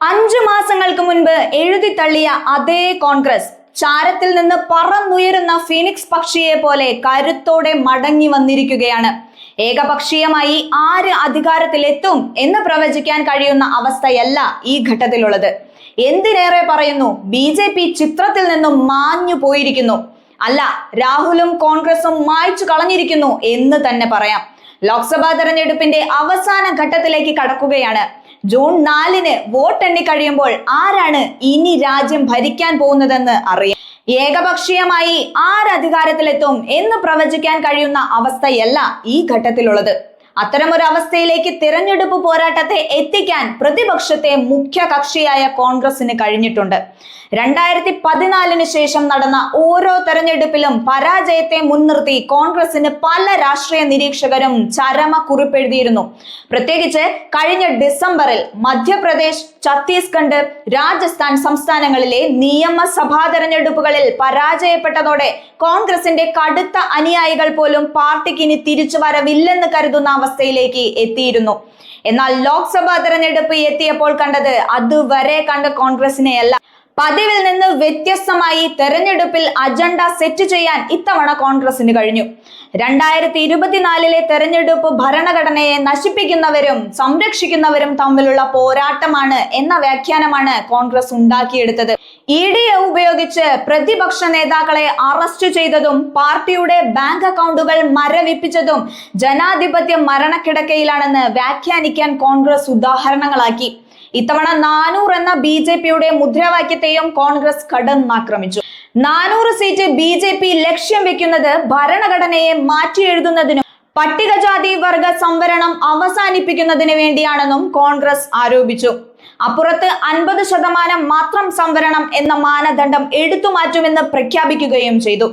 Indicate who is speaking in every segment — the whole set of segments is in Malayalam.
Speaker 1: അഞ്ചു മാസങ്ങൾക്ക് മുൻപ് എഴുതി തള്ളിയ അതേ കോൺഗ്രസ് ചാരത്തിൽ നിന്ന് പറന്നുയരുന്ന ഫീനിക്സ് പക്ഷിയെ പോലെ കരുത്തോടെ മടങ്ങി വന്നിരിക്കുകയാണ്. ഏകപക്ഷീയമായി ആര് അധികാരത്തിലെത്തും എന്ന് പ്രവചിക്കാൻ കഴിയുന്ന അവസ്ഥയല്ല ഈ ഘട്ടത്തിലുള്ളത്. എന്തിനേറെ പറയുന്നു? ബി ജെ പി ചിത്രത്തിൽ നിന്നും മാഞ്ഞു പോയിരിക്കുന്നു. അല്ല രാഹുലും കോൺഗ്രസും മായ്ച്ചു കളഞ്ഞിരിക്കുന്നു എന്ന് തന്നെ പറയാം. ലോക്സഭാ തെരഞ്ഞെടുപ്പിന്റെ അവസാന ഘട്ടത്തിലേക്ക് കടക്കുകയാണ്. ജൂൺ നാലിന് വോട്ട് കഴിയുമ്പോൾ ആരാണ് ഇനി രാജ്യം ഭരിക്കാൻ പോകുന്നതെന്ന് അറിയാം. ഏകപക്ഷീയമായി ആരധികാരത്തിലെത്തും എന്ന് പ്രവചിക്കാൻ കഴിയുന്ന അവസ്ഥയല്ല ഈ ഘട്ടത്തിലുള്ളത്. അത്തരമൊരു അവസ്ഥയിലേക്ക് തിരഞ്ഞെടുപ്പ് പോരാട്ടത്തെ എത്തിക്കാൻ പ്രതിപക്ഷത്തെ മുഖ്യ കക്ഷിയായ കോൺഗ്രസിന് കഴിഞ്ഞിട്ടുണ്ട്. രണ്ടായിരത്തി പതിനാലിന് ശേഷം നടന്ന ഓരോ തെരഞ്ഞെടുപ്പിലും പരാജയത്തെ മുൻനിർത്തി കോൺഗ്രസിന് പല രാഷ്ട്രീയ നിരീക്ഷകരും ചരമ കുറിപ്പെഴുതിയിരുന്നു പ്രത്യേകിച്ച് കഴിഞ്ഞ ഡിസംബറിൽ മധ്യപ്രദേശ് ഛത്തീസ്ഗഡ് രാജസ്ഥാൻ സംസ്ഥാനങ്ങളിലെ നിയമസഭാ തെരഞ്ഞെടുപ്പുകളിൽ പരാജയപ്പെട്ടതോടെ കോൺഗ്രസിന്റെ കടുത്ത അനുയായികൾ പോലും പാർട്ടിക്ക് ഇനി തിരിച്ചു വരവില്ലെന്ന് കരുതുന്ന അവസ്ഥയിലേക്ക് എത്തിയിരുന്നു. എന്നാൽ ലോക്സഭാ തെരഞ്ഞെടുപ്പ് എത്തിയപ്പോൾ കണ്ടത് അതുവരെ കണ്ട കോൺഗ്രസിനെയല്ല. പതിവിൽ നിന്ന് വ്യത്യസ്തമായി തെരഞ്ഞെടുപ്പിൽ അജണ്ട സെറ്റ് ചെയ്യാൻ ഇത്തവണ കോൺഗ്രസിന് കഴിഞ്ഞു. രണ്ടായിരത്തി ഇരുപത്തിനാലിലെ തെരഞ്ഞെടുപ്പ് ഭരണഘടനയെ നശിപ്പിക്കുന്നവരും സംരക്ഷിക്കുന്നവരും തമ്മിലുള്ള പോരാട്ടമാണ് എന്ന വ്യാഖ്യാനമാണ് കോൺഗ്രസ് ഉണ്ടാക്കിയെടുത്തത്. ഇ ഡി ഉപയോഗിച്ച് പ്രതിപക്ഷ നേതാക്കളെ അറസ്റ്റ് ചെയ്തതും പാർട്ടിയുടെ ബാങ്ക് അക്കൗണ്ടുകൾ മരവിപ്പിച്ചതും ജനാധിപത്യ മരണക്കിടക്കയിലാണെന്ന് വ്യാഖ്യാനിക്കാൻ കോൺഗ്രസ് ഉദാഹരണങ്ങളാക്കി. ഇത്തവണ നാനൂറ് എന്ന ബി ജെ പിയുടെ മുദ്രാവാക്യത്തെയും കോൺഗ്രസ് കടന്നാക്രമിച്ചു. നാനൂറ് സീറ്റ് ബി ജെ പി ലക്ഷ്യം വെക്കുന്നത് ഭരണഘടനയെ മാറ്റിയെഴുതുന്നതിനും പട്ടികജാതി വർഗ സംവരണം അവസാനിപ്പിക്കുന്നതിന് വേണ്ടിയാണെന്നും കോൺഗ്രസ് ആരോപിച്ചു. അപ്പുറത്ത് അൻപത് ശതമാനം മാത്രം സംവരണം എന്ന മാനദണ്ഡം എടുത്തു മാറ്റുമെന്ന് പ്രഖ്യാപിക്കുകയും ചെയ്തു.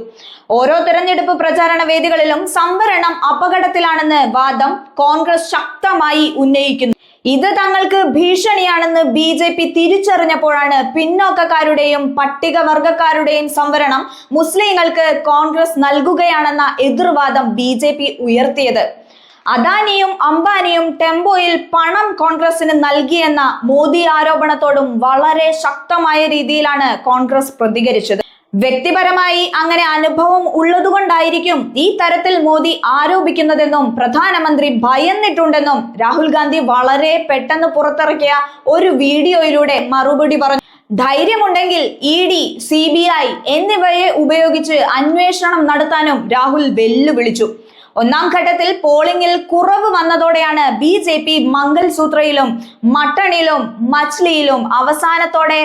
Speaker 1: ഓരോ തെരഞ്ഞെടുപ്പ് പ്രചാരണ വേദികളിലും സംവരണം അപകടത്തിലാണെന്ന് വാദം കോൺഗ്രസ് ശക്തമായി ഉന്നയിക്കുന്നു. ഇത് തങ്ങൾക്ക് ഭീഷണിയാണെന്ന് ബി ജെ പി തിരിച്ചറിഞ്ഞപ്പോഴാണ് പിന്നോക്കക്കാരുടെയും പട്ടികവർഗക്കാരുടെയും സംവരണം മുസ്ലിങ്ങൾക്ക് കോൺഗ്രസ് നൽകുകയാണെന്ന എതിർവാദം ബി ജെ പി ഉയർത്തിയത്. അദാനിയും അംബാനിയും ടെമ്പോയിൽ പണം കോൺഗ്രസിന് നൽകിയെന്ന മോദി ആരോപണത്തോടും വളരെ ശക്തമായ രീതിയിലാണ് കോൺഗ്രസ് പ്രതികരിച്ചത്. വ്യക്തിപരമായി അങ്ങനെ അനുഭവം ഉള്ളതുകൊണ്ടായിരിക്കും ഈ തരത്തിൽ മോദി ആരോപിക്കുന്നതെന്നും പ്രധാനമന്ത്രി ഭയന്നിട്ടുണ്ടെന്നും രാഹുൽ ഗാന്ധി വളരെ പെട്ടെന്ന് പുറത്തിറക്കിയ ഒരു വീഡിയോയിലൂടെ മറുപടി പറഞ്ഞു. ധൈര്യമുണ്ടെങ്കിൽ E D C B I എന്നിവയെ ഉപയോഗിച്ച് അന്വേഷണം നടത്താനും രാഹുൽ വെല്ലുവിളിച്ചു. ഒന്നാം ഘട്ടത്തിൽ പോളിംഗിൽ കുറവ് വന്നതോടെയാണ് ബി ജെ പി മംഗൽസൂത്രയിലും മട്ടണിലും മച്ലിയിലും അവസാനത്തോടെ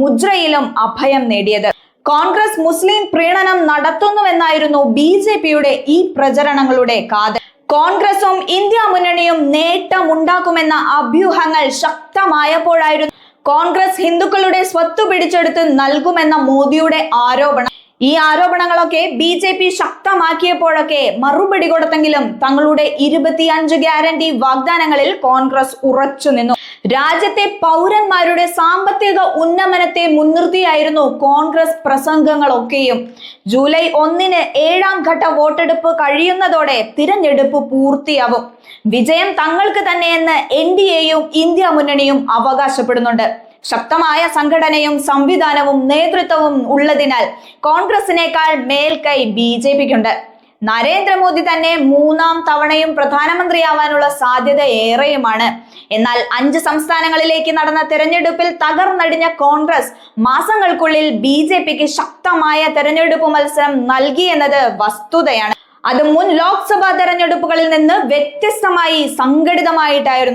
Speaker 1: മുദ്രയിലും അഭയം നേടിയത്. കോൺഗ്രസ് മുസ്ലിം പ്രീണനം നടത്തുന്നുവെന്നായിരുന്നു ബി ജെ പിയുടെ ഈ പ്രചരണങ്ങളുടെ കാതൽ. കോൺഗ്രസും ഇന്ത്യ മുന്നണിയും നേട്ടമുണ്ടാക്കുമെന്ന അഭ്യൂഹങ്ങൾ ശക്തമായപ്പോഴായിരുന്നു കോൺഗ്രസ് ഹിന്ദുക്കളുടെ സ്വത്ത് പിടിച്ചെടുത്ത് നൽകുമെന്ന മോദിയുടെ ആരോപണം. ഈ ആരോപണങ്ങളൊക്കെ ബി ജെ പി ശക്തമാക്കിയപ്പോഴൊക്കെ മറുപടി കൊടുത്തെങ്കിലും തങ്ങളുടെ ഇരുപത്തിയഞ്ച് ഗ്യാരണ്ടി വാഗ്ദാനങ്ങളിൽ കോൺഗ്രസ് ഉറച്ചു നിന്നു. രാജ്യത്തെ പൗരന്മാരുടെ സാമ്പത്തിക ഉന്നമനത്തെ മുൻനിർത്തിയായിരുന്നു കോൺഗ്രസ് പ്രസംഗങ്ങളൊക്കെയും. ജൂലൈ ഒന്നിന് ഏഴാം ഘട്ട വോട്ടെടുപ്പ് കഴിയുന്നതോടെ തിരഞ്ഞെടുപ്പ് പൂർത്തിയാവും. വിജയം തങ്ങൾക്ക് തന്നെയെന്ന് എൻ ഡി എയും ഇന്ത്യ മുന്നണിയും അവകാശപ്പെടുന്നുണ്ട്. ശക്തമായ സംഘടനയും സംവിധാനവും നേതൃത്വവും ഉള്ളതിനാൽ കോൺഗ്രസിനേക്കാൾ മേൽക്കൈ ബി ജെ പിക്കുണ്ട്. നരേന്ദ്രമോദി തന്നെ മൂന്നാം തവണയും പ്രധാനമന്ത്രിയാവാനുള്ള സാധ്യത ഏറെയുമാണ്. എന്നാൽ അഞ്ച് സംസ്ഥാനങ്ങളിലേക്ക് നടന്ന തെരഞ്ഞെടുപ്പിൽ തകർന്നടിഞ്ഞ കോൺഗ്രസ് മാസങ്ങൾക്കുള്ളിൽ ബി ജെ പിക്ക് ശക്തമായ തെരഞ്ഞെടുപ്പ് മത്സരം നൽകി എന്നത് വസ്തുതയാണ്. അത് മുൻ ലോക്സഭാ തെരഞ്ഞെടുപ്പുകളിൽ നിന്ന് വ്യത്യസ്തമായി സംഘടിതമായിട്ടായിരുന്നു.